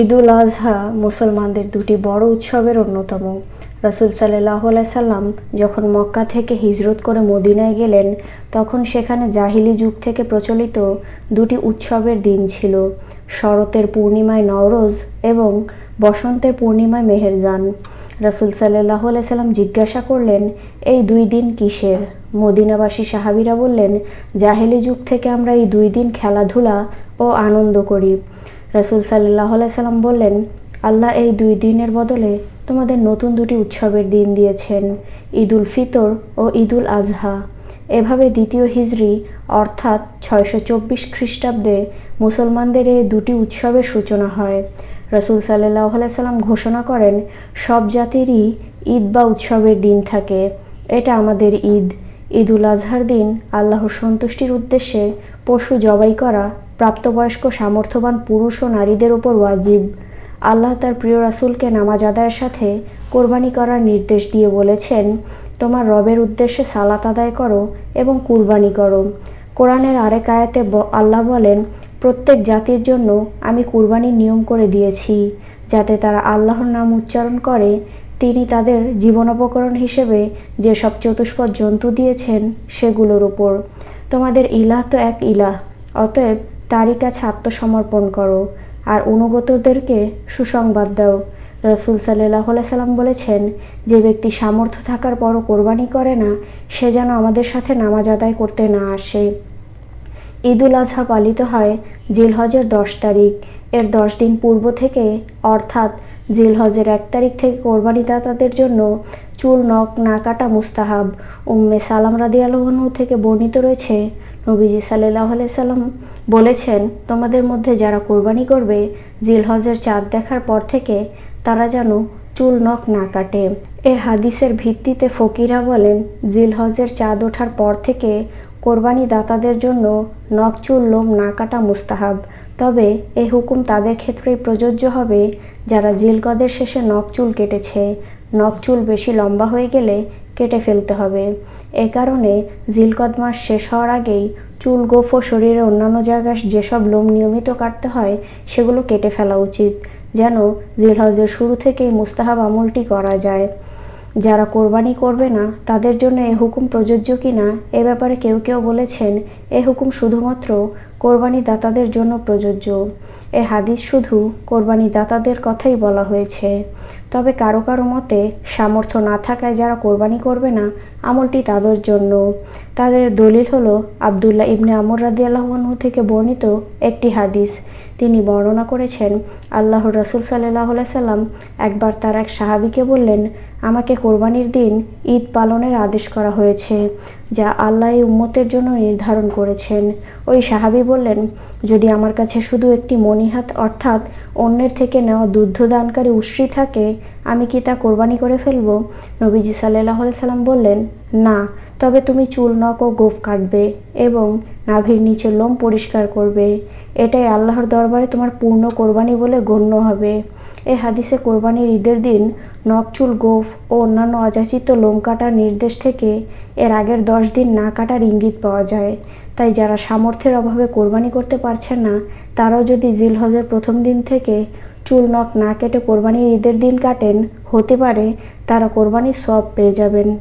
ঈদুল আজহা মুসলমানদের দুটি বড় উৎসবের অন্যতম। রসুল সাল্লাহ সাল্লাম যখন মক্কা থেকে হিজরত করে মদিনায় গেলেন, তখন সেখানে জাহিলি যুগ থেকে প্রচলিত দুটি উৎসবের দিন ছিল। শরতের পূর্ণিমায় নওরোজ এবং বসন্তের পূর্ণিমায় মেহেরজান। রসুল সাল্লাহ সাল্লাম জিজ্ঞাসা করলেন, এই দুই দিন কিসের? মদিনাবাসী সাহাবিরা বললেন, জাহেলি যুগ থেকে আমরা এই দুই দিন খেলাধুলা ও আনন্দ করি। রসুল সাল্লাহ সাল্লাম বললেন, আল্লাহ এই দুই দিনের বদলে তোমাদের নতুন দুটি উৎসবের দিন দিয়েছেন, ঈদুল ফিতর ও ঈদুল আজহা। এভাবে দ্বিতীয় হিজরি, অর্থাৎ ছয়শো চব্বিশ খ্রিস্টাব্দে মুসলমানদের এই দুটি উৎসবের সূচনা হয়। রসুল সাল্লাহ সাল্লাম ঘোষণা করেন, সব জাতিরই ঈদ বা উৎসবের দিন থাকে। এটা আমাদের ঈদ। ঈদুল আজহার দিন আল্লাহর সন্তুষ্টির উদ্দেশ্যে পশু জবাই করা প্রাপ্তবয়স্ক, সামর্থ্যবান পুরুষ ও নারীদের ওপর ওয়াজিব। আল্লাহ তার প্রিয় রাসুলকে নামাজ আদায়ের সাথে কোরবানি করার নির্দেশ দিয়ে বলেছেন, তোমার রবের উদ্দেশ্যে সালাত আদায় করো এবং কুরবানি করো। কোরআনের আরেক আয়াতে আল্লাহ বলেন, প্রত্যেক জাতির জন্য আমি কুরবানির নিয়ম করে দিয়েছি, যাতে তারা আল্লাহর নাম উচ্চারণ করে। তিনি তাদের জীবনোপকরণ হিসেবে যেসব চতুষ্পদ জন্তু দিয়েছেন সেগুলোর উপর। তোমাদের ইলাহ তো এক ইলাহ, অতএব তারই কাছে আত্মসমর্পণ করো, আর অনুগতদেরকে সুসংবাদ দাও। রসুল সাল্লাহ সাল্লাম বলেছেন, যে ব্যক্তি সামর্থ্য থাকার পরও কোরবানি করে না, সে যেন আমাদের সাথে নামাজ আদায় করতে না আসে। ঈদুল আজহা পালিত হয় জিলহজের দশ তারিখ। এর দশ দিন পূর্ব থেকে, অর্থাৎ জিলহজের এক তারিখ থেকে কোরবানি দাতাদের জন্য চুল, নখ না কাটা মুস্তাহাব। উম্মে সালাম রাদি থেকে বর্ণিত রয়েছে নবীজি সাল্লাহ সাল্লাম বলেছেন, তোমাদের মধ্যে যারা কোরবানি করবে জিলহজের চাঁদ দেখার পর থেকে তারা যেন চুল নখ না কাটে। এ হাদিসের ভিত্তিতে ফকিরা বলেন জিলহজের চাঁদ ওঠার পর থেকে কোরবানি দাতাদের জন্য নখ, চুল, লোম না কাটা মুস্তাহাব। তবে এ হুকুম তাদের ক্ষেত্রেই প্রযোজ্য হবে যারা জিলগদের শেষে নখ, চুল কেটেছে। নখ, চুল বেশি লম্বা হয়ে গেলে কেটে ফেলতে হবে। এ কারণে জিলকদ মাস শেষ হওয়ার আগেই চুল, গোফ ও শরীরের অন্যান্য জায়গায় যেসব লোম নিয়মিত কাটতে হয়, সেগুলো কেটে ফেলা উচিত, যেন জিলহজের শুরু থেকেই মুস্তাহাব আমলটি করা যায়। যারা কোরবানি করবে না, তাদের জন্য এ হুকুম প্রযোজ্য কি না এ ব্যাপারে কেউ কেউ বলেছেন, এ হুকুম শুধুমাত্র কোরবানি দাতাদের জন্য প্রযোজ্য। এ হাদিস শুধু কোরবানি দাতাদের কথাই বলা হয়েছে। তবে কারও কারও মতে, সামর্থ্য না থাকায় যারা কোরবানি করবে না, আমলটি তাদের জন্য। তাদের দলিল হলো আবদুল্লাহ ইবনে আমর রাদি থেকে বর্ণিত একটি হাদিস। তিনি বর্ণনা করেছেন, আল্লাহর রসুল সাল্লাহ সাল্লাম একবার তার এক সাহাবিকে বললেন, আমাকে কোরবানির দিন ঈদ পালনের আদেশ করা হয়েছে, যা আল্লাহ উম্মতের জন্য নির্ধারণ করেছেন। ওই সাহাবি বললেন, যদি আমার কাছে শুধু একটি মনিহাত অর্থাৎ অন্যের থেকে নেওয়া দুগ্ধদানকারী উশ্রী থাকে, আমি কি তা কোরবানি করে ফেলব? নবীজি সাল্লাহ সাল্লাম বললেন, না, তবে তুমি চুল নখ ও গোফ কাটবে এবং নাভির নিচে লোম পরিষ্কার করবে। এটাই আল্লাহর দরবারে তোমার পূর্ণ কোরবানি বলে গণ্য হবে। এ হাদিসে কোরবানির ঈদের দিন নখ চুল গোফ ও অন্যান্য অযাচিত লোম কাটার নির্দেশ থেকে এর আগের দশ দিন না কাটার ইঙ্গিত পাওয়া যায়। তাই যারা সামর্থ্যের অভাবে কোরবানি করতে পারছেন না, তারাও যদি জিলহজের প্রথম দিন থেকে চুল নখ না কেটে কোরবানির ঈদের দিন কাটেন, হতে পারে তারা কোরবানির সব পেয়ে যাবেন।